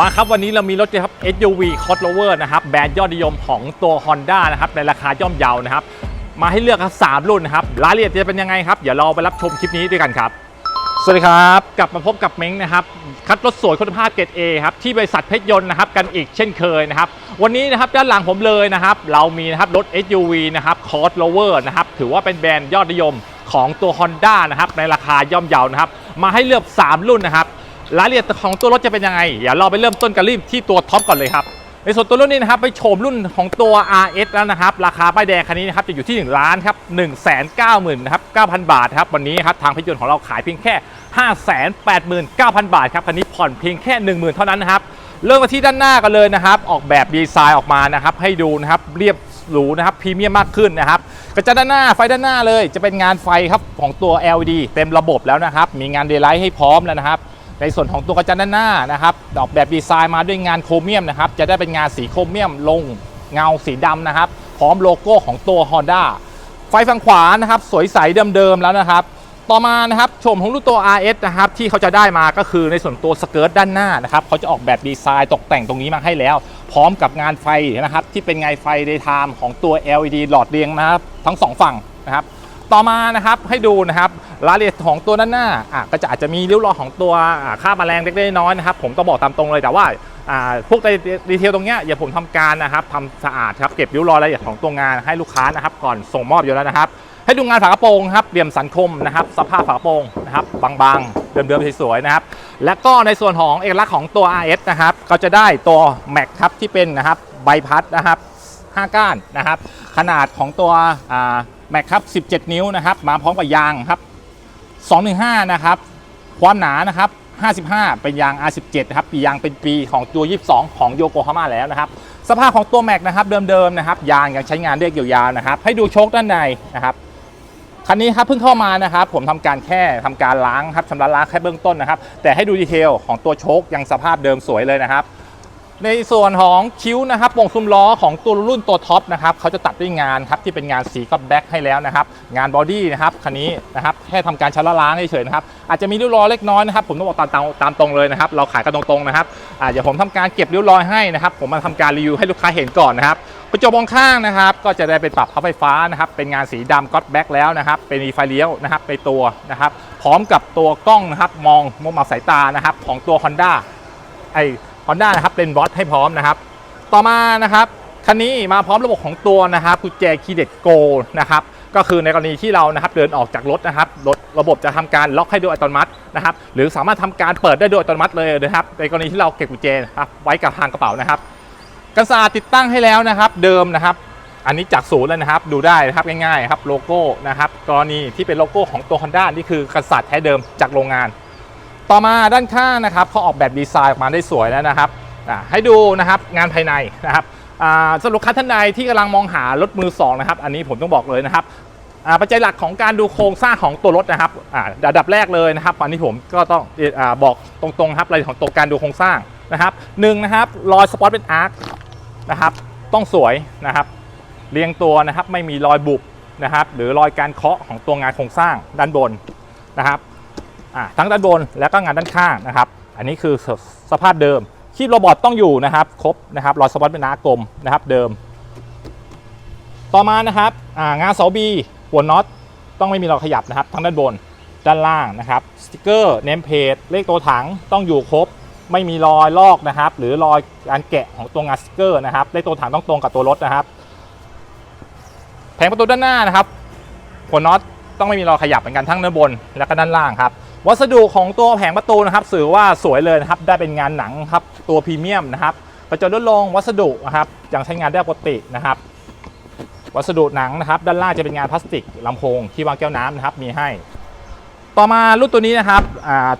มาครับวันนี้เรามีรถนะครับ SUV crossover นะครับแบรนด์ยอดนิยมของตัว Honda นะครับในราคาย่อมเยานะครับ มาให้เลือกครับสามรุ่นนะครับรายละเอียดจะเป็นยังไงครับ เดี๋ยวเราไปรับชมคลิปนี้ด้วยกันครับ สวัสดีครับ กลับมาพบกับเม้งนะครับ คัดรถสวยคุณภาพเกรด A ครับที่บริษัทเพชรยนต์นะครับกันอีกเช่นเคยนะครับ วันนี้นะครับด้านหลังผมเลยนะครับ เรามีนะครับรถ SUV นะครับ crossover นะครับถือว่าเป็นแบรนด์ยอดนิยมของตัว Honda นะครับในราคาย่อมเยานะครับมาให้เลือก 3 รุ่นนะครับ รายละเอียดของตัวรถจะเป็นยังไงเดี๋ยวเราไปเริ่มต้นกันรีบที่ตัวท็อปก่อนเลยครับในส่วนตัวรุ่นนี้นะครับไปโฉมรุ่นของตัว RS แล้วนะครับ ราคาป้ายแดงคันนี้นะครับจะอยู่ที่ 1 ล้านครับ1 9 0 0 0 0นะครับ9,000 บาทครับวันนี้ครับทางพยนต์ของเราขายเพียงแค่ 589,000 บาทครับคันนี้ผ่อนเพียงแค่ 10,000 เท่านั้นนะครับเริ่มกันที่ด้านหน้ากันเลยนะครับ ออกแบบดีไซน์ออกมานะครับ ให้ดูนะครับเรียบหรูนะครับพรีเมียมมากขึ้นนะครับกระจกด้านหน้าไฟด้านหน้าเลย จะเป็นงานไฟครับของตัว LED เต็มระบบแล้วนะครับ มีงานเดย์ไลท์ให้พร้อมแล้วนะครับ ในส่วนของตัวกระจังด้านหน้านะครับออกแบบดีไซน์มาด้วยงานโครเมียมนะครับจะได้เป็นงานสีโครเมียมลงเงาสีดำนะครับพร้อมโลโก้ของตัว Honda ไฟฝั่งขวานะครับสวยใสเดิมๆแล้วนะครับ ต่อมานะครับชมของรุ่นตัว RS นะครับที่เขาจะได้มาก็คือในส่วนตัวสเกิร์ตด้านหน้านะครับเขาจะออกแบบดีไซน์ตกแต่งตรงนี้มาให้แล้ว พร้อมกับงานไฟนะครับที่เป็นไงไฟ daytime ของตัว LED หลอดเรียงนะครับทั้งสองฝั่งนะครับ ต่อมานะครับให้ดูนะครับรายละเอียดของตัวด้านหน้าอะก็จะอาจจะมีริ้วรอยของตัวอ่าค่าแมลงเล็กๆน้อยๆนะครับ ผมก็บอกตามตรงเลยแต่ว่าอ่าพวกดีเทลตรงเนี้ยอย่าผมทำการนะครับทำสะอาดครับเก็บริ้วรอยรายละเอียดของตัวงานให้ลูกค้านะครับ ก่อนส่งมอบอยู่แล้วนะครับ ให้ดูงานฝากระโปรงครับเหลี่ยมสันคมนะครับ สภาพฝากระโปรงนะครับบางๆ เดิมๆสวยๆนะครับ และก็ในส่วนของเอกลักษณ์ของตัว RS นะครับก็จะได้ตัวแม็กครับที่เป็นนะครับใบพัดนะครับ5ก้านนะครับ ขนาดของตัว แม็กครับ 17 นิ้วนะครับ มาพร้อมกับยางครับ 215 นะครับ ความหนานะครับ 55 เป็นยาง R17 ครับยางเป็นปีของตัว 22 ของโยโกฮาม่าแล้วนะครับ สภาพของตัวแม็กนะครับเดิมๆนะครับ ยางยังใช้งานได้ยกยาวๆนะครับ ให้ดูโชคด้านในนะครับคันนี้ครับเพิ่งเข้ามานะครับ ผมทำการแค่ทำการล้างครับชำระล้างแค่เบื้องต้นนะครับ แต่ให้ดูดีเทลของตัวโชคยังสภาพเดิมสวยเลยนะครับ ในส่วนของคิ้วนะครับวงซุ้มล้อของตัวรุ่นตัวท็อปนะครับเขาจะตัดด้วยงานครับที่เป็นงานสีกับแบ็คให้แล้วนะครับ งานบอดี้นะครับคันนี้นะครับแค่ทำการชำระล้างเฉยๆนะครับอาจจะมีริ้วรอยเล็กน้อยนะครับผมต้องบอกตามตามตามตรงเลยนะครับ เราขายกันตรงๆนะครับอ่าเดี๋ยวผมทำการเก็บริ้วรอยให้นะครับ ผมมาทำการรีวิวให้ลูกค้าเห็นก่อนนะครับกระจกมองข้างนะครับ ก็จะได้เป็นปรับพับไฟฟ้านะครับ เป็นงานสีดำก็อตแบ็คแล้วนะครับ เป็นมีไฟเลี้ยวนะครับในตัวนะครับ พร้อมกับตัวกล้องนะครับ มองมุมอับสายตานะครับ ของตัว Honda ไอ Honda นะครับเป็นบอสให้พร้อมนะครับ ต่อมานะครับคันนี้มาพร้อมระบบของตัวนะครับกุญแจคีย์เด็ดโกนะครับก็คือในกรณีที่เรานะครับเดินออกจากรถนะครับรถระบบจะทำการล็อกให้โดยอัตโนมัตินะครับ หรือสามารถทำการเปิดได้โดยอัตโนมัติเลยนะครับ ในกรณีที่เราเก็บกุญแจนะครับไว้กับทางกระเป๋านะครับกันศาติดตั้งให้แล้วนะครับ เดิมนะครับ อันนี้จากศูนย์เลยนะครับ ดูได้นะครับง่ายๆครับโลโก้นะครับกรณีที่เป็นโลโก้ของตัว Honda นี่คือกันศาสตร์แท้เดิมจากโรงงาน ต่อมาด้านข้างนะครับเขาออกแบบดีไซน์ออกมาได้สวยแล้วนะครับให้ดูนะครับงานภายในนะครับสำหรับค้าท่านใดที่กำลังมองหารถมือสองนะครับอันนี้ผมต้องบอกเลยนะครับปัจจัยหลักของการดูโครงสร้างของตัวรถนะครับอันดับแรกเลยนะครับอันนี้ผมก็ต้องอบอกตรงๆครับรายละเอียดของตัวการดูโครงสร้างนะครับหนึ่งนะครับรอยสปอตเป็นอาร์คนะครับต้องสวยนะครับเรียงตัวนะครับไม่มีรอยบุบนะครับหรือรอยการเคาะของตัวงานโครงสร้างด้านบนนะครับ ทั้งด้านบนแล้วก็งานด้านข้างนะครับ อันนี้คือสภาพเดิมคีบโรบอทต้องอยู่นะครับ ครบนะครับรอยสปอตเป็นหน้ากลมนะครับเดิม ต่อมานะครับงานเสาบีหัวน็อตต้องไม่มีรอยขยับนะครับ ทั้งด้านบนด้านล่างนะครับสติกเกอร์เนมเพจเลขตัวถังต้องอยู่ครบ ไม่มีรอยลอกนะครับ หรือรอยการแกะของตัวงานสติกเกอร์นะครับเลขตัวถังต้องตรงกับตัวรถนะครับ แผงประตูด้านหน้านะครับหัวน็อตต้องไม่มีรอยขยับเหมือนกันทั้งด้านบนและก็ด้านล่างครับ วัสดุของตัวแผงประตูนะครับสื่อว่าสวยเลยนะครับได้เป็นงานหนังครับตัวพรีเมียมนะครับกระจกลดลงวัสดุนะครับยังใช้งานได้ปกตินะครับ วัสดุหนังนะครับ ด้านล่างจะเป็นงานพลาสติกลำโพงที่วางแก้วน้ำนะครับมีให้ ต่อมารุ่นตัวนี้นะครับ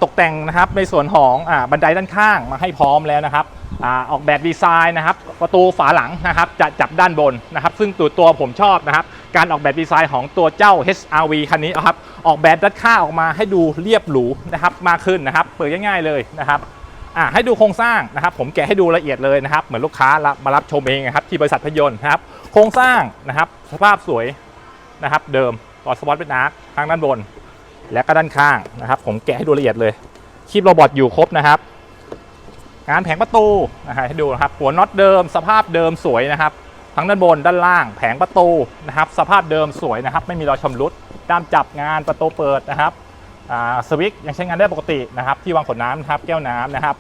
ตกแต่งนะครับในส่วนของอบันไดด้านข้างมาให้พร้อมแล้วนะครับอออกแบบดีไซน์นะครับ ประตูฝาหลังนะครับ จะจับด้านบนนะครับ ซึ่งตัวตัวผมชอบนะครับ การออกแบบดีไซน์ของตัวเจ้า HRV คันนี้นะครับออกแบบด้านข้างออกมาให้ดูเรียบหรูนะครับมากขึ้นนะครับเปิดง่ายๆเลยนะครับอ่าให้ดูโครงสร้างนะครับ ผมแกะให้ดูละเอียดเลยนะครับ เหมือนลูกค้ามารับชมเองนะครับที่บริษัทพยนต์นะครับ โครงสร้างนะครับ สภาพสวยนะครับ เดิมต่อสปอตเป็นอาร์คทางด้านบน และก็ด้านข้างนะครับ ผมแกะให้ดูละเอียดเลยคีบโรบอทอยู่ครบนะครับ งานแผงประตูนะฮะให้ดูนะครับ หัวน็อตเดิม สภาพเดิมสวยนะครับ ทั้งด้านบนด้านล่างแผงประตูนะครับ สภาพเดิมสวยนะครับ ไม่มีรอยชำรุดด้ามจับงานประตูเปิดนะครับสวิตช์ยังใช้งานได้ปกตินะครับ ที่วางขวดน้ำนะครับแก้วน้ำนะครับ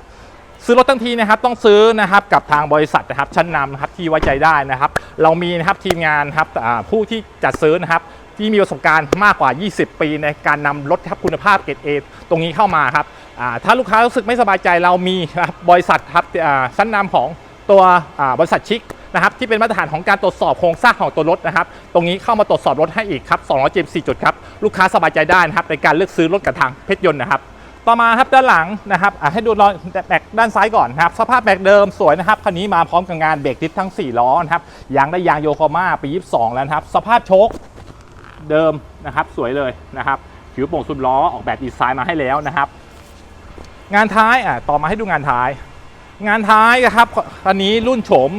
ซื้อรถทั้งทีนะครับต้องซื้อนะครับกับทางบริษัทนะครับชั้นนำนะครับที่ไว้ใจได้นะครับ เรามีนะครับทีมงานครับผู้ที่จัดซื้อนะครับที่มีประสบการณ์มากกว่า 20 ปีในการนำรถครับคุณภาพเกรดเอตรงนี้เข้ามาครับถ้าลูกค้ารู้สึกไม่สบายใจเรามีครับบริษัทครับชั้นนำของตัวบริษัทชิค นะครับที่เป็นมาตรฐานของการตรวจสอบโครงสร้างของตัวรถนะครับ ตรงนี้เข้ามาตรวจสอบรถให้อีกครับ274จุดครับลูกค้าสบายใจได้นะครับในการเลือกซื้อรถกับทางเพชรยนต์นะครับต่อมาครับด้านหลังนะครับให้ดูรอยแบกด้านซ้ายก่อนนะครับสภาพแบกเดิมสวยนะครับคันนี้มาพร้อมกับงานเบรกดิสทั้ง 4 ล้อนะครับยางได้ยางโยโกมาปี22 แล้วนะครับ สภาพโชคเดิมนะครับสวยเลยนะครับผิวโป่งสุดล้อออกแบบดีไซน์มาให้แล้วนะครับ งานท้ายอะต่อมาให้ดูงานท้าย งานท้ายนะครับคันนี้รุ่นโฉม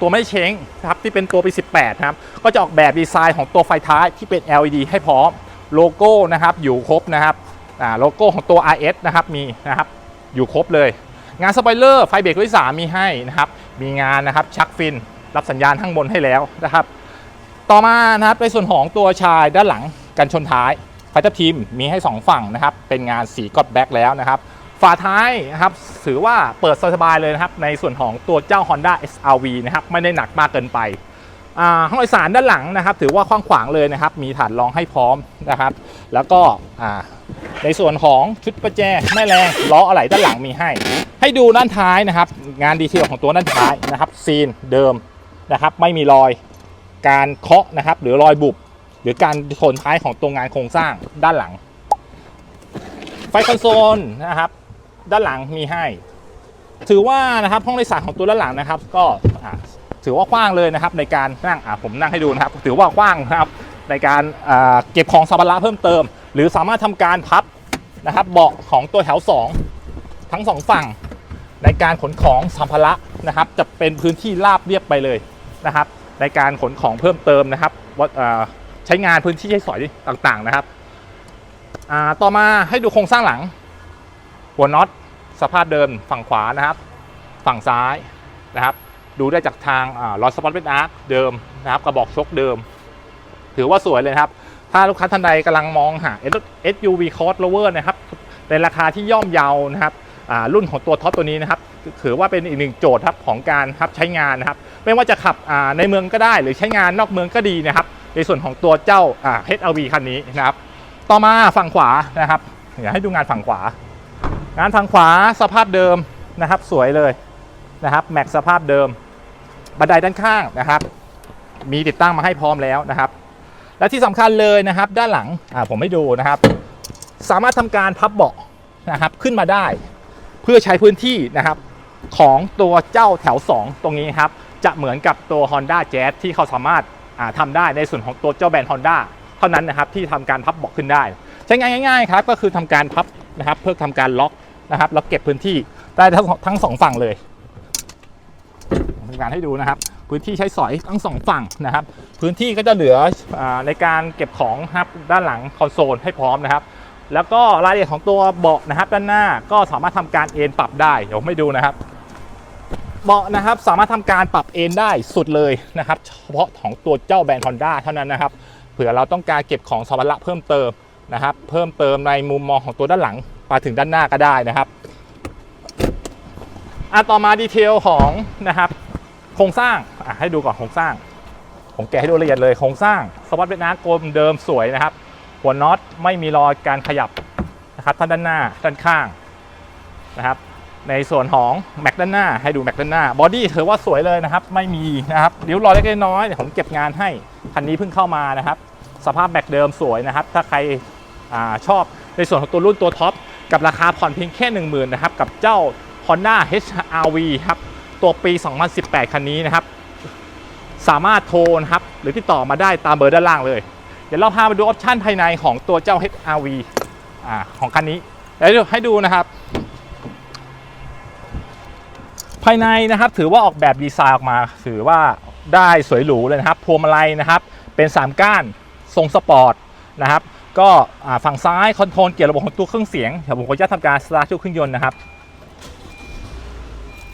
ตัวไม่เช้งนะครับที่เป็นตัวปี 18 นะครับ ก็จะออกแบบดีไซน์ของตัวไฟท้ายที่เป็น LED ให้พร้อมโลโก้นะครับอยู่ครบนะครับโลโก้ของตัว RS นะครับมีนะครับอยู่ครบเลย งานสปอยเลอร์ไฟเบรกที่3มีให้นะครับมีงานนะครับชักฟิน รับสัญญาณข้างบนให้แล้วนะครับ ต่อมานะครับในส่วนของตัวชายด้านหลังกันชนท้ายไฟทับทีมมีให้ 2 ฝั่งนะครับเป็นงานสีกอดแบ็กแล้วนะครับ ฝาท้ายนะครับถือว่าเปิดสบายเลยนะครับ ในส่วนของตัวเจ้า Honda SRV นะครับไม่ได้หนักมากเกินไปห้องโดยสารด้านหลังนะครับ ถือว่ากว้างขวางเลยนะครับ มีฐานรองให้พร้อมนะครับ แล้วก็ในส่วนของชุดประแจแม่แรงล้ออะไหล่ด้านหลังมีให้ ให้ดูด้านท้ายนะครับ งานดีเทลของตัวด้านท้ายนะครับ ซีนเดิมนะครับ ไม่มีรอยการเคาะนะครับ หรือรอยบุบหรือการชนท้ายของตัวงานโครงสร้างด้านหลัง ไฟคอนโซลนะครับ ด้านหลังมีให้ ถือว่านะครับห้องโดยสารของตัวด้านหลังนะครับ ก็ถือว่ากว้างเลยนะครับ ในการนั่งผมนั่งให้ดูนะครับ ถือว่ากว้างนะครับในการเก็บของสัมภาระเพิ่มเติม หรือสามารถทำการพับนะครับ เบาะของตัวแถว 2 ทั้งสองฝั่ง ในการขนของสัมภาระนะครับ จะเป็นพื้นที่ราบเรียบไปเลยนะครับ ในการขนของเพิ่มเติมนะครับว่าใช้งานพื้นที่ใช้สอยต่างๆนะครับต่อมาให้ดูโครงสร้างหลัง หัวน็อตสภาพเดิมฝั่งขวานะครับ ฝั่งซ้ายนะครับ ดูได้จากทางลอสปอตเป็นอาร์คเดิมนะครับกระบอกชกเดิม ถือว่าสวยเลยครับ ถ้าลูกค้าท่านใดกำลังมองหา SUV crossover นะครับในราคาที่ย่อมเยานะครับรุ่นของตัวท็อปตัวนี้นะครับถือว่าเป็นอีกหนึ่งโจทย์ครับของการครับใช้งานนะครับ ไม่ว่าจะขับในเมืองก็ได้ หรือใช้งานนอกเมืองก็ดีนะครับ ในส่วนของตัวเจ้าอ่า HRV คันนี้นะครับ ต่อมาฝั่งขวานะครับอยากให้ดูงานฝั่งขวา งานฝั่งขวาสภาพเดิมนะครับ สวยเลยนะครับแม็กสภาพเดิม บันไดด้านข้างนะครับ มีติดตั้งมาให้พร้อมแล้วนะครับ และที่สำคัญเลยนะครับ ด้านหลังอ่าผมไม่ดูนะครับ สามารถทำการพับเบาะนะครับขึ้นมาได้ เพื่อใช้พื้นที่นะครับของตัวเจ้าแถว 2 ตรงนี้ครับ จะเหมือนกับตัว Honda Jazz ที่เขาสามารถอ่าทำได้ในส่วนของตัวเจ้าแบรนด์ Honda เท่านั้นนะครับที่ทำการพับเบาะขึ้นได้ ใช้งานง่ายๆครับก็คือทำการพับนะครับ เพื่อทำการล็อก นะครับแล้วเก็บพื้นที่ได้ทั้งทั้งสองฝั่งเลยทำการให้ดูนะครับ พื้นที่ใช้สอยทั้งสองฝั่งนะครับ พื้นที่ก็จะเหลืออในการเก็บของครับด้านหลังคอนโซลให้พร้อมนะครับ แล้วก็รายละเอียดของตัวเบาะนะครับด้านหน้าก็สามารถทำการเอนปรับได้เดี๋ยวไม่ดูนะครับเบาะนะครับสามารถทำการปรับเอนได้สุดเลยนะครับ เฉพาะของตัวเจ้าแบรนด์ Honda เท่านั้นนะครับเผื่อเราต้องการเก็บของสัมภาระเพิ่มเติมนะครับ เพิ่มเติมในมุมมองของตัวด้านหลัง มาถึงด้านหน้าก็ได้นะครับอะต่อมาดีเทลของนะครับโครงสร้างอะให้ดูก่อนโครงสร้าง ผมแกะให้ดูละเอียดเลยโครงสร้างสวัสดิ์เวียดนากลมเดิมสวยนะครับ หัวน็อตไม่มีรอยการขยับนะครับทั้งด้านหน้าด้านข้างนะครับ ในส่วนของแม็กด้านหน้า ให้ดูแม็กด้านหน้าบอดี้ถือว่าสวยเลยนะครับ ไม่มีนะครับริ้วรอยเล็กน้อยเดี๋ยวผมเก็บงานให้คันนี้เพิ่งเข้ามานะครับ สภาพแม็กเดิมสวยนะครับ ถ้าใครอาชอบในส่วนของตัวรุ่นตัวท็อป กับราคาผ่อนเพียงแค่ 1 0,000นะครับกับเจ้า Honda HR-V ครับตัวปี 2018 คันนี้นะครับ สามารถโทรนะครับหรือติดต่อมาได้ตามเบอร์ด้านล่างเลย เดี๋ยวเราพาไปดูออปชันภายในของตัวเจ้า HR-V อ่าของคันนี้แล้วให้ดูนะครับ ภายในนะครับถือว่าออกแบบดีไซน์ออกมา ถือว่าได้สวยหรูเลยนะครับพวงมาลัยนะครับ เป็น 3 ก้านทรงสปอร์ตนะครับ ก็ฝั่งซ้ายคอนโทรลเกี่ยวระบบของตัวเครื่องเสียงเดี๋ยวผมขออนุญาตทำการสตาร์ทเครื่องยนต์นะครับ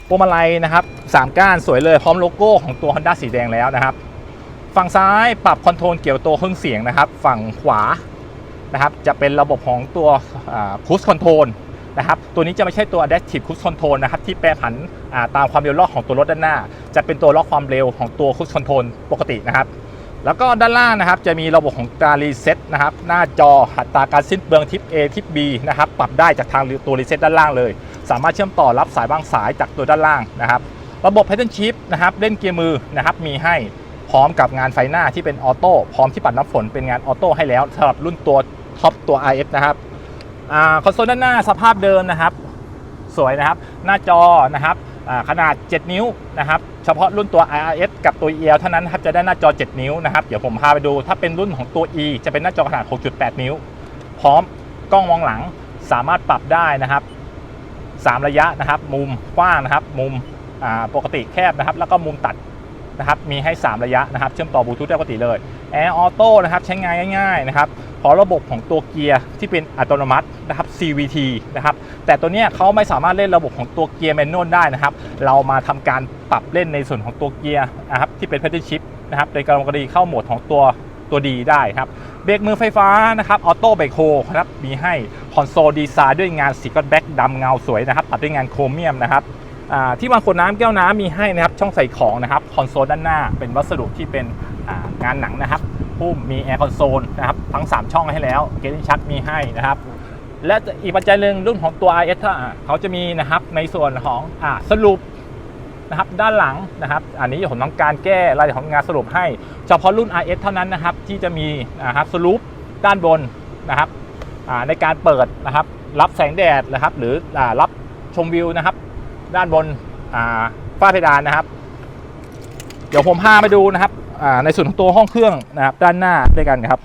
พวงมาลัยนะครับสามก้านสวยเลยพร้อมโลโก้ของตัว Honda สีแดงแล้วนะครับ ฝั่งซ้ายปรับคอนโทรลเกี่ยวกับตัวเครื่องเสียงนะครับ ฝั่งขวานะครับจะเป็นระบบของตัวคูสคอนโทรลนะครับตัวนี้จะไม่ใช่ตัว Adaptive Cruise Control นะครับที่แปรผันตามความเร็วล็อกของตัวรถด้านหน้า จะเป็นตัวล็อกความเร็วของตัว Cruise Control ปกตินะครับ แล้วก็ด้านล่างนะครับจะมีระบบของการรีเซ็ตนะครับหน้าจออัตราการสิ้นเปลืองทิป A ทิป B นะครับปรับได้จากทางตัวรีเซ็ตด้านล่างเลย สามารถเชื่อมต่อรับสายบางสายจากตัวด้านล่างนะครับ ระบบ Pattern Shift นะครับเล่นเกียร์มือนะครับมีให้พร้อมกับงานไฟหน้าที่เป็นออโต้พร้อมที่ปัดน้ำฝนเป็นงานออโต้ให้แล้วสำหรับรุ่นตัวท็อปตัว IF นะครับอคอนโซลด้านหน้าสภาพเดิมนะครับ สวยนะครับ หน้าจอนะครับ ขนาด 7 นิ้วนะครับเฉพาะรุ่นตัว IRS กับตัว EL เท่านั้นครับจะได้หน้าจอ 7 นิ้วนะครับเดี๋ยวผมพาไปดูถ้าเป็นรุ่นของตัว E จะเป็นหน้าจอขนาด 6.8 นิ้ว พร้อมกล้องมองหลังสามารถปรับได้นะครับ 3 ระยะนะครับ มุมกว้างนะครับ มุมปกติแคบนะครับ แล้วก็มุมตัดนะครับ มีให้ 3 ระยะนะครับ เชื่อมต่อบลูทูธได้ปกติเลย แอร์ออโต้นะครับใช้งานง่ายๆนะครับเพราะระบบของตัวเกียร์ที่เป็นอัตโนมัตินะครับ CVT นะครับแต่ตัวเนี้ยเขาไม่สามารถเล่นระบบของตัวเกียร์แมนนวลได้นะครับ เรามาทำการปรับเล่นในส่วนของตัวเกียร์นะครับที่เป็น pedal shift นะครับโดยกรณีเข้าโหมดของตัวตัวดีได้ครับเบรกมือไฟฟ้านะครับออโต้เบรกโฮครับมีให้คอนโซลดีไซน์ด้วยงานสีก้อนแบ็กดำเงาสวยนะครับตัดด้วยงานโครเมียมนะครับที่วางขวดน้ำแก้วน้ำมีให้นะครับช่องใส่ของนะครับคอนโซลด้านหน้าเป็นวัสดุที่เป็น งานหนังนะครับพุ่มมีแอร์คอนโซลนะครับทั้ง 3 ช่องให้แล้วเกลิชักมีให้นะครับ และอีกปัจจัยหนึ่งรุ่นของตัว IS ถ้าเขาจะมีนะครับในส่วนของอสรุปนะครับด้านหลังนะครับ อันนี้ผมต้องการแก้รายละเอียดของงานสรุปให้ เฉพาะรุ่น IS เท่านั้นนะครับที่จะมีนะครับสรุปด้านบนนะครับในการเปิดนะครับรับแสงแดดนะครับ หรืออรับชมวิวนะครับ ด้านบนฝ้าเพดานนะครับ เดี๋ยวผมพาไปดูนะครับ ในส่วนของตัวห้องเครื่องนะครับด้านหน้าด้วยกันครับ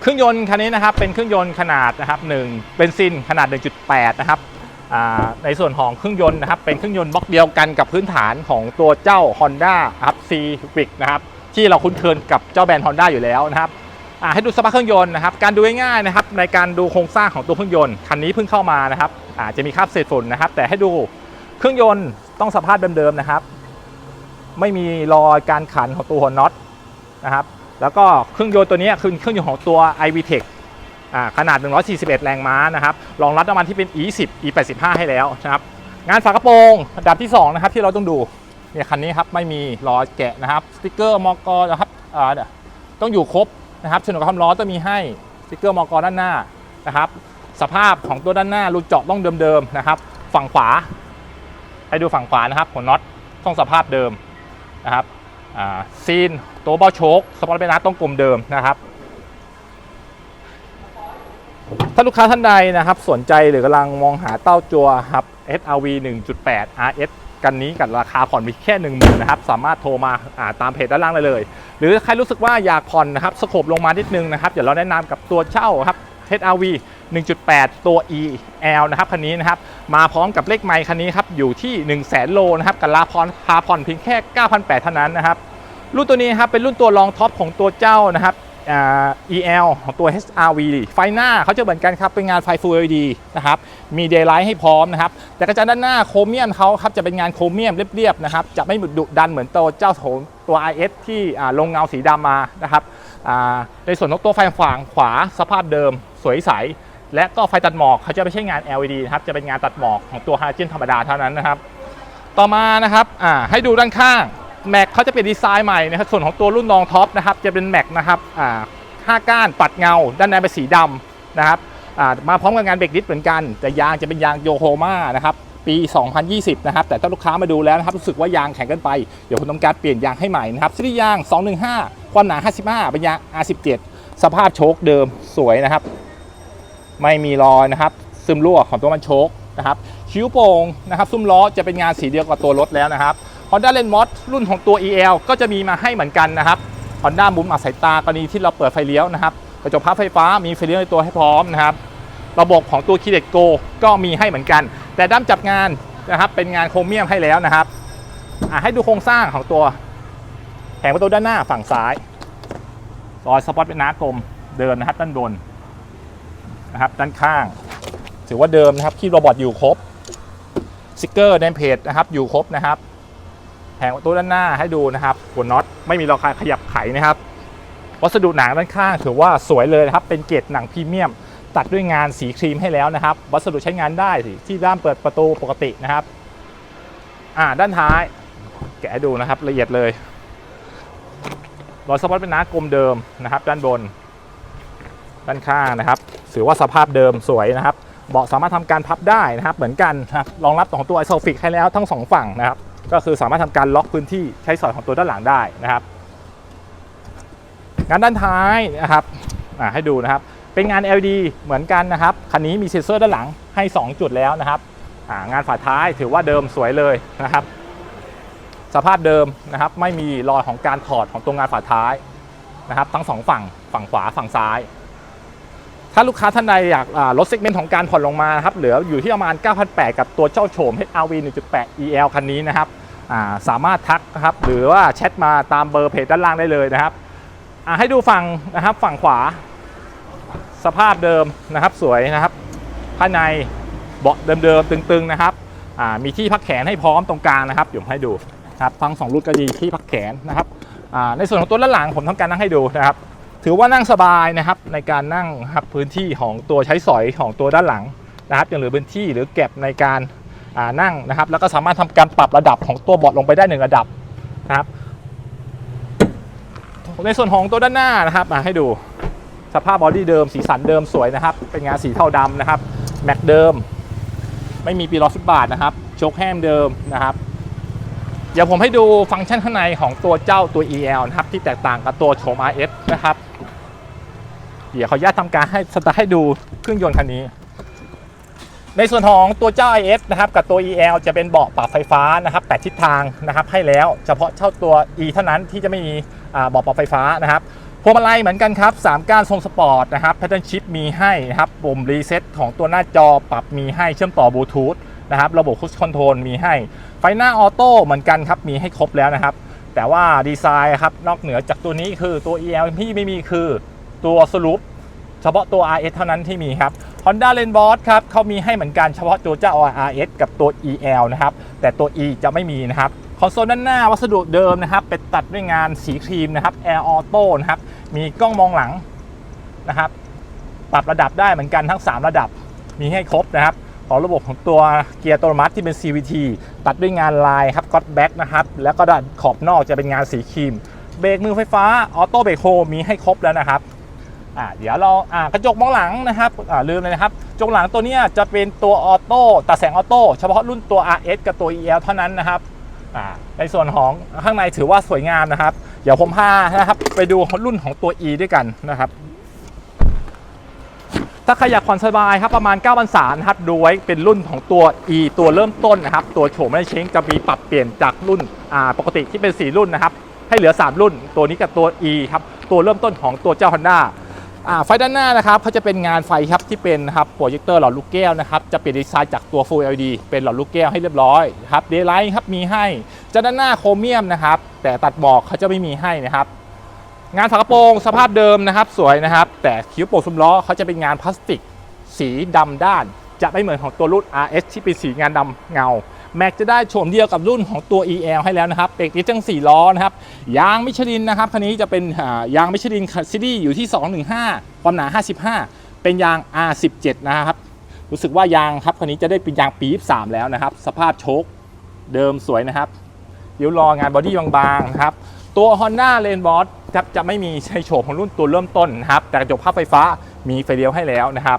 เครื่องยนต์คันนี้นะครับเป็นเครื่องยนต์ขนาดนะครับ1เบนซินขนาด 1.8 นะครับในส่วนของเครื่องยนต์นะครับเป็นเครื่องยนต์บล็อกเดียวกันกับพื้นฐานของตัวเจ้า Honda ครับ Civic นะครับที่เราคุ้นเคยกับเจ้าแบรนด์ Honda อยู่แล้วนะครับให้ดูสภาพเครื่องยนต์นะครับการดูง่ายๆนะครับในการดูโครงสร้างของตัวเครื่องยนต์คันนี้เพิ่งเข้ามานะครับอาจจะมีคราบเศษฝุ่นนะครับแต่ให้ดูเครื่องยนต์ ต้องสภาพเดิมๆนะครับ ไม่มีรอยการขันของตัวหัวน็อตนะครับ แล้วก็เครื่องยนต์ตัวนี้คือเครื่องยนต์ของตัว iVTEC อ่าขนาด 141 แรงม้านะครับรองรับน้ำมันที่เป็น E10 E85 ให้แล้วนะครับ งานฝากระโปรงอันดับที่ 2 นะครับที่เราต้องดูเนี่ยคันนี้ครับไม่มีรอแกะนะครับสติกเกอร์มอกนะครับต้องอยู่ครบนะครับฉนวนความร้อนต้องมีให้สติกเกอร์มอกด้านหน้านะครับ สภาพของตัวด้านหน้ารูเจาะต้องเดิมๆนะครับ ฝั่งขวา ให้ดูฝั่งขวานะครับหัวน็อตต้องสภาพเดิมนะครับซีนตัวเบ้าโชคสปอร์ตเบนัสต้องกลมเดิมนะครับถ้าลูกค้าท่านใดนะครับ สนใจหรือกำลังมองหาเต้าจัวครับ SRV 1.8 RS กันนี้กับราคาผ่อนมีแค่1 0,000นะครับ สามารถโทรมาาตามเพจด้านล่างได้เลย หรือใครรู้สึกว่าอยากผ่อนนะครับสโคบลงมานิดนึงนะครับ เดี๋ยวเราแนะนำกับตัวเช่าครับ HRV 1.8 ตัว EL นะครับคันนี้นะครับมาพร้อมกับเลขไมค์คันนี้ครับอยู่ที่ 1 0 0 0 0แสนโลนะครับกับราพรพาผ่อนเพียงแค่ 9,800เท่านั้นนะครับรุ่นตัวนี้ครับเป็นรุ่นตัวรองท็อปของตัวเจ้านะครับ EL ของตัว HRV ไฟหน้าเขาจะเหมือนกันครับ เป็นงานไฟ Full LED นะครับ มีเดย์ไลท์ให้พร้อมนะครับ แต่กระจังด้านหน้าโครเมียมเขาครับ จะเป็นงานโครเมียมเรียบๆนะครับ จะไม่ดุดันเหมือนตัวเจ้าโถงตัว IS ที่ลงเงาสีดำมานะครับ ในส่วนของตัวไฟฝั่งขวาสภาพเดิมสวยใส และก็ไฟตัดหมอกเขาจะไม่ใช่งาน LED นะครับจะเป็นงานตัดหมอกของตัวฮาเจนธรรมดาเท่านั้นนะครับ ต่อมานะครับให้ดูด้านข้างแม็กเขาจะเป็นดีไซน์ใหม่นะครับส่วนของตัวรุ่นรองท็อปนะครับจะเป็นแม็กนะครับห้าก้านปัดเงา ด้านในเป็นสีดำนะครับมาพร้อมกับงานเบรกดิสเหมือนกัน แต่ยางจะเป็นยางโยโฮมานะครับ ปี 2020 นะครับ แต่ถ้าลูกค้ามาดูแล้วนะครับ รู้สึกว่ายางแข็งเกินไป เดี๋ยวผมทำการเปลี่ยนยางให้ใหม่นะครับซีรีส์ยาง 215 ความหนา 55 เป็นยาง R17 สภาพโชคเดิมสวยนะครับ ไม่มีรอยนะครับ ซึมรั่วของตัวมันโชคนะครับคิ้วโป่งนะครับซุ้มล้อจะเป็นงานสีเดียวกับตัวรถแล้วนะครับ Honda l e n m o d รุ่นของตัว EL ก็จะมีมาให้เหมือนกันนะครับ Honda มุมอัดสายตากรณีที่เราเปิดไฟเลี้ยวนะครับกระจกพับไฟฟ้ามีไฟเลี้ยวในตัวให้พร้อมนะครับ ระบบของตัว k i d e t Go ก็มีให้เหมือนกัน แต่ด้ามจับงานนะครับเป็นงานโครเมียมให้แล้วนะครับให้ดูโครงสร้างของตัวแผงประตูด้านหน้าฝั่งซ้ายรอยสปอตเป็นน้ากลมเดินนะครับด้านบนนะครับด้านข้าง ถือว่าเดิมนะครับคีบโรบอทอยู่ครบสติกเกอร์เนมเพจนะครับอยู่ครบนะครับแผงประตูด้านหน้าให้ดูนะครับหัวน็อตไม่มีรอยขยับไขนะครับวัสดุหนังด้านข้างถือว่าสวยเลยนะครับเป็นเกรดหนังพรีเมียม ตัดด้วยงานสีครีมให้แล้วนะครับ วัสดุใช้งานได้สิที่ด้านเปิดประตูปกตินะครับ อ่าด้านท้าย แกะดูนะครับละเอียดเลยรอยสปอตเป็นน้ากลมเดิมนะครับ ด้านบน ด้านข้างนะครับถือว่าสภาพเดิมสวยนะครับ เบาะสามารถทำการพับได้นะครับ เหมือนกันนะครับรองรับของตัวไอโซฟิกให้แล้วทั้งสองฝั่งนะครับ ก็คือสามารถทำการล็อกพื้นที่ใช้สอยของตัวด้านหลังได้นะครับงานด้านท้ายนะครับอ่าให้ดูนะครับ เป็นงาน LED เหมือนกันนะครับ คันนี้มีเซ็นเซอร์ด้านหลังให้ 2 จุดแล้วนะครับางานฝาท้ายถือว่าเดิมสวยเลยนะครับ สภาพเดิมนะครับไม่มีรอยของการถอดของตัวงานฝาท้ายนะครับ ทั้งสองฝั่งฝั่งขวาฝั่งซ้าย ถ้าลูกค้าท่านใดอยากาลดเซกเมนต์ของการผ่อนลงมาครับเหลืออยู่ที่ประมาณ 9,800 กับตัวเจ้าโฉม HRV 1.8 EL คันนี้นะครับาสามารถทักนะครับหรือว่าแชทมาตามเบอร์เพจด้านล่างได้เลยนะครับให้ดูฝั่งนะครับฝั่งขวา สภาพเดิมนะครับสวยนะครับภายในเบาะเดิมๆตึงๆนะครับมีที่พักแขนให้พร้อมตรงกลางนะครับเดี๋ยวผมให้ดูครับทั้งสองรุ่นก็ดีที่พักแขนนะครับในส่วนของตัวด้านหลังผมทำการนั่งให้ดูนะครับ ถือว่านั่งสบายนะครับในการนั่งครับพื้นที่ของตัวใช้สอยของตัวด้านหลังนะครับยังเหลือพื้นที่หรือเก็บในการนั่งนะครับ แล้วก็สามารถทำการปรับระดับของตัวเบาะลงไปได้หนึ่งระดับนะครับในส่วนของตัวด้านหน้านะครับอ่าให้ดู สภาพบอดี้เดิมสีสันเดิมสวยนะครับ เป็นงานสีเทาดำนะครับ แม็กเดิม ไม่มีปีล้อฟุตบาทนะครับโชคแฮมเดิมนะครับ เดี๋ยวผมให้ดูฟังก์ชันข้างในของตัวเจ้าตัว EL นะครับ ที่แตกต่างกับตัวโฉม RS นะครับ เดี๋ยวขออนุญาตทำการให้สตาร์ทให้ดูเครื่องยนต์คันนี้ ในส่วนของตัวเจ้า IS นะครับ กับตัว EL จะเป็นเบาะปรับไฟฟ้านะครับแปดทิศทางนะครับ ให้แล้วเฉพาะเช่าตัว E เท่านั้นที่จะไม่มีเบาะปรับไฟฟ้านะครับ วงมาลัยเหมือนกันครับ3ก้านทรงสปอร์ตนะครับแพทเทิร์นชิปมีให้นะครับปุ่มรีเซ็ตของตัวหน้าจอปรับมีให้เชื่อมต่อบลูทูธนะครับระบบคุชคอนโทรลมีให้ ไฟหน้าออโต้เหมือนกันครับมีให้ครบแล้วนะครับ แต่ว่าดีไซน์ครับนอกเหนือจากตัวนี้คือตัว EL ที่ไม่มีคือตัวสรุปเฉพาะตัว RS เท่านั้นที่มีครับ Honda l a n b o s ครับเขามีให้เหมือนกันเฉพาะตัวเจ้า RS กับตัว EL นะครับแต่ตัว E จะไม่มีนะครับ คอนโซลด้านหน้าวัสดุเดิมนะครับ เป็นตัดด้วยงานสีครีมนะครับ Air Auto นะครับ มีกล้องมองหลังนะครับ ปรับระดับได้เหมือนกันทั้ง 3 ระดับ มีให้ครบนะครับของระบบของตัวเกียร์อัตโนมัติที่เป็น CVT ตัดด้วยงานลายครับก็อตแบ็กนะครับ แล้วก็ด้านขอบนอกจะเป็นงานสีครีม เบรกมือไฟฟ้าออโต้เบรกโฮมีให้ครบแล้วนะครับอ่าเดี๋ยวเราอ่ากระจกมองหลังนะครับอ่าลืมเลยนะครับกระจกหลังตัวเนี้ยจะเป็นตัวออโต้ตัดแสงออโต้เฉพาะรุ่นตัว RS กับตัว EL เท่านั้นนะครับ ในส่วนของข้างในถือว่าสวยงามนะครับ เดี๋ยวผมพานะครับไปดูรุ่นของตัว E ด้วยกันนะครับ ถ้าใครอยากผ่อนสบายครับประมาณ9 0 0 0นะครับดูไว้เป็นรุ่นของตัว E ตัวเริ่มต้นนะครับ ตัวโฉมไม่เช้งจะมีปรับเปลี่ยนจากรุ่นปกติที่เป็น 4 รุ่นนะครับ ให้เหลือ 3 รุ่น ตัวนี้กับตัว E ครับตัวเริ่มต้นของตัวเจ้า Honda อ่า ไฟด้านหน้านะครับเขาจะเป็นงานไฟครับที่เป็นครับโปรเจคเตอร์หลอดลูกแก้วนะครับจะเปลี่ยนดีไซน์จากตัว Full LED เป็นหลอดลูกแก้วให้เรียบร้อยครับเดย์ไลท์ครับมีให้จะด้านหน้าโครเมียมนะครับแต่ตัดหมอกเขาจะไม่มีให้นะครับงานฝากระโปรงสภาพเดิมนะครับสวยนะครับ แต่คิ้วโป่งซุ้มล้อเขาจะเป็นงานพลาสติก สีดำด้าน จะไม่เหมือนของตัวรุ่น RS ที่เป็นสีงานดำเงา แม็กจะได้โฉมเดียวกับรุ่นของตัว EL ให้แล้วนะครับเบรกดิสทั้ง4ล้อนะครับยางมิชลินนะครับคันนี้จะเป็นยางมิชลินซิตี้อยู่ที่ 215 ความหนา 55 เป็นยาง R17 นะครับรู้สึกว่ายางครับคันนี้จะได้เป็นยางปี 23 แล้วนะครับ สภาพโชคเดิมสวยนะครับเดี๋ยวรองานบอดี้บางๆนะครับตัว Honda l a n b o s ครับจะไม่มีใช้โฉมของรุ่นตัวเริ่มต้นนะครับแต่กระจกภาพไฟฟ้ามีไฟเลี้ยวให้แล้วนะครับ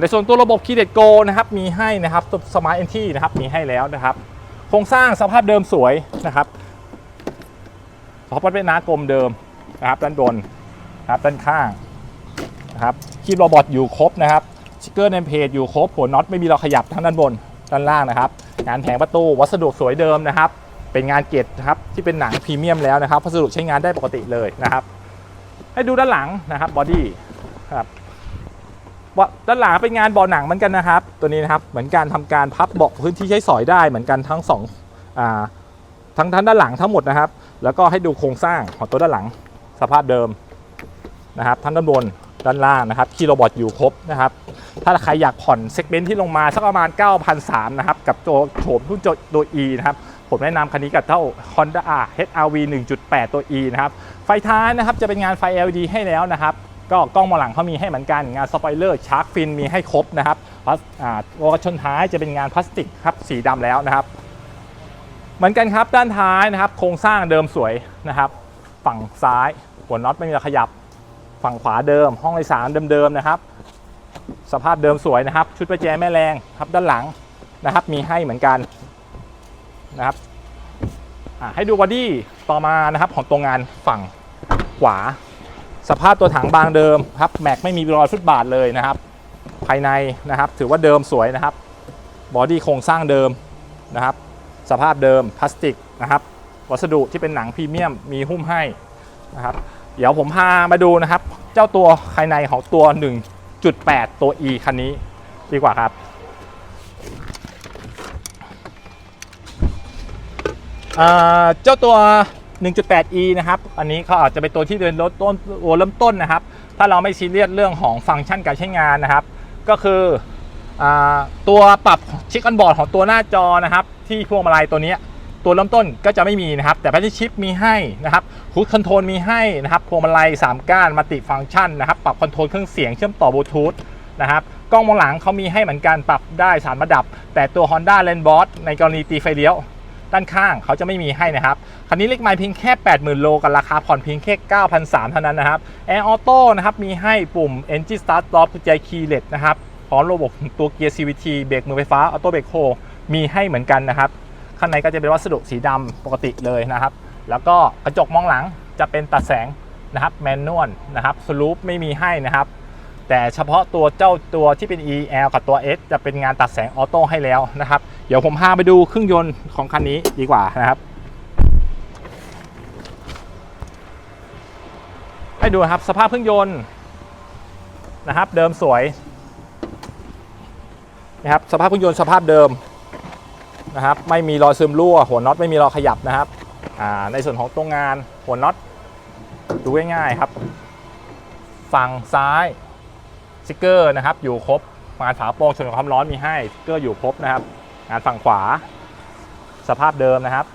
ในส่วนตัวระบบคีเด็ดโกนะครับมีให้นะครับตัวสมาร์ทเอนทีนะครับมีให้แล้วนะครับ โครงสร้างสภาพเดิมสวยนะครับสปอตเป็นหน้ากลมเดิมนะครับด้านบนนะครับด้านข้างนะครับคีย์โรบอทอยู่ครบนะครับสติกเกอร์เนมเพจอยู่ครบหัวน็อตไม่มีเราขยับทั้งด้านบนด้านล่างนะครับ งานแผงประตูวัสดุสวยเดิมนะครับ เป็นงานเกตนะครับที่เป็นหนังพรีเมียมแล้วนะครับวัสดุใช้งานได้ปกติเลยนะครับ ให้ดูด้านหลังนะครับบอดี้ครับ ด้านหลังเป็นงานเบาะหนังเหมือนกันนะครับ ตัวนี้นะครับเหมือนการทำการพับเบาะพื้นที่ใช้สอยได้เหมือนกันทั้งสองอทั้งทั้งด้านหลังทั้งหมดนะครับ แล้วก็ให้ดูโครงสร้างของตัวด้านหลังสภาพเดิมนะครับทั้งด้านบนด้านล่างนะครับคีย์โรบอทอยู่ครบนะครับ ถ้าใครอยากผ่อนเซกเมนต์ที่ลงมาสักประมาณ9,300นะครับ กับตัวโฉมรุ่นตัว E นะครับ ผมแนะนำคันนี้กับเท่า Honda HRV 1.8 ตัว E นะครับ ไฟท้ายนะครับจะเป็นงานไฟ LED ให้แล้วนะครับ ก็กล้องมองหลังเขามีให้เหมือนกันงานสปอยเลอร์ชาร์กฟินมีให้ครบนะครับพลาสอ่าตัวกระชนท้ายจะเป็นงานพลาสติกครับสีดำแล้วนะครับ เหมือนกันครับด้านท้ายนะครับ โครงสร้างเดิมสวยนะครับ ฝั่งซ้ายหัวน็อตไม่มีขยับ ฝั่งขวาเดิม ห้องโดยสารเดิมๆนะครับ สภาพเดิมสวยนะครับ ชุดประแจแม่แรงครับด้านหลังนะครับ มีให้เหมือนกันนะครับให้ดูบอดี้ต่อมานะครับของตัวงานฝั่งขวา สภาพตัวถังบางเดิมครับแม็กไม่มีรอยฟุตบาทเลยนะครับ ภายในนะครับถือว่าเดิมสวยนะครับบอดี้โครงสร้างเดิมนะครับ สภาพเดิมพลาสติกนะครับ วัสดุที่เป็นหนังพรีเมียมมีหุ้มให้นะครับ เดี๋ยวผมพามาดูนะครับ เจ้าตัวภายในของตัว 1.8 ตัว E คันนี้ดีกว่าครับเจ้าตัว 1.8e นะครับ อันนี้เขาอาจจะเป็นตัวที่เดินรถต้นตัวเริ่มต้นนะครับ ถ้าเราไม่ซีเรียสเรื่องของฟังก์ชันการใช้งานนะครับ ก็คืออตัวปรับชิคอนบอร์ดของตัวหน้าจอนะครับ ที่พวงมาลัยตัวนี้ตัวเริ่มต้นก็จะไม่มีนะครับ แต่แพทชิปมีให้นะครับคูดคอนโทรลมีให้นะครับพวงมาลัย 3 ก้านมัลติฟังก์ชันนะครับปรับคอนโทรลเครื่องเสียงเชื่อมต่อบลูทูธนะครับกล้องมองหลังเขามีให้เหมือนกันปรับได้สารระดับ แต่ตัว Honda l a n b o s ในกรณีตีไฟเลี้ยว ด้านข้างเขาจะไม่มีให้นะครับ คันนี้เลขไมล์เพียงแค่ 80,000 โลกับราคาผ่อนเพียงแค่ 9,300 เท่านั้นนะครับ Air Auto นะครับมีให้ปุ่ม Engine Start Stop กุญแจ Keyless นะครับพร้อมระบบตัวเกียร์ CVT เบรกมือไฟฟ้า Auto Brake Hold มีให้เหมือนกันนะครับ ข้างในก็จะเป็นวัสดุสีดำปกติเลยนะครับ แล้วก็กระจกมองหลังจะเป็นตัดแสงนะครับแมนนวลนะครับสลูปไม่มีให้นะครับแต่เฉพาะตัวเจ้าตัวที่เป็น EL กับตัว S จะเป็นงานตัดแสงออโต้ให้แล้วนะครับ เดี๋ยวผมพาไปดูเครื่องยนต์ของคันนี้ดีกว่านะครับ ให้ดูครับสภาพเครื่องยนต์นะครับ เดิมสวยนะครับสภาพเครื่องยนต์สภาพเดิมนะครับไม่มีรอยซึมรั่ว หัวน็อตไม่มีรอยขยับนะครับในส่วนของตัวงานหัวน็อตดูง่ายๆครับ ฝั่งซ้ายสติกเกอร์นะครับ อยู่ครบงานฝาโปร่งชนกับความร้อนมีให้สติกเกอร์อยู่ครบนะครับ งานฝั่งขวา สภาพเดิมนะครับ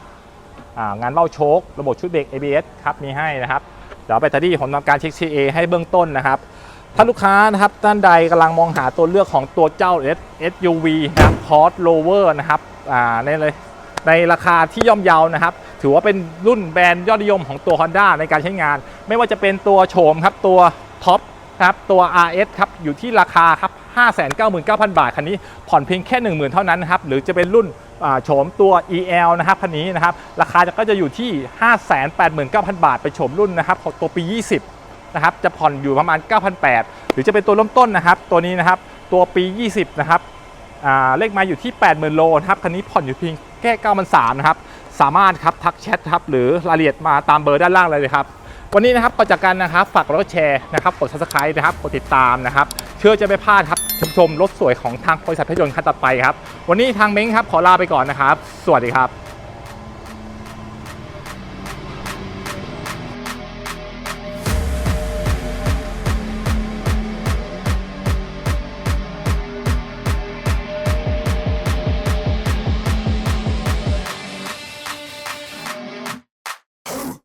งานเบ้าโชคระบบชุดเบรก ABS ครับมีให้นะครับเดี๋ยวแบตเตอรี่ผมทำการเช็ค CA ให้เบื้องต้นนะครับถ้าลูกค้านะครับท่านใดกำลังมองหาตัวเลือกของตัวเจ้า SUV นะครับคอร์สโลเวอร์นะครับในเลยในราคาที่ย่อมเยาวนะครับ ถือว่าเป็นรุ่นแบรนด์ยอดนิยมของตัว Honda ในการใช้งาน ไม่ว่าจะเป็นตัวโฉมครับตัวท็อปครับตัว RS ครับอยู่ที่ราคาครับ 599,000 บาท คันนี้ผ่อนเพียงแค่ 10,000 เท่านั้นนะครับหรือจะเป็นรุ่นโฉมตัว EL นะครับคันนี้นะครับราคาก็จะอยู่ที่ 589,000 บาท ไปโฉมรุ่นนะครับตัวปี 20 นะครับจะผ่อนอยู่ประมาณ 9,800 หรือจะเป็นตัวเริ่มต้นนะครับตัวนี้นะครับตัวปี 20 นะครับเลขมาอยู่ที่ 80,000 โลนะครับคันนี้ผ่อนอยู่เพียงแค่9,300นะครับสามารถครับทักแชทครับหรือรายละเอียดมาตามเบอร์ด้านล่างเลยครับ วันนี้นะครับก่อนจากกันนะครับฝากกดแชร์นะครับกด subscribe นะครับกดติดตามนะครับเชื่อจะไม่พลาดครับชมชมรถสวยของทางบริษัทพยนต์คันต่อไปครับวันนี้ทางเม้งครับขอลาไปก่อนนะครับ สวัสดีครับ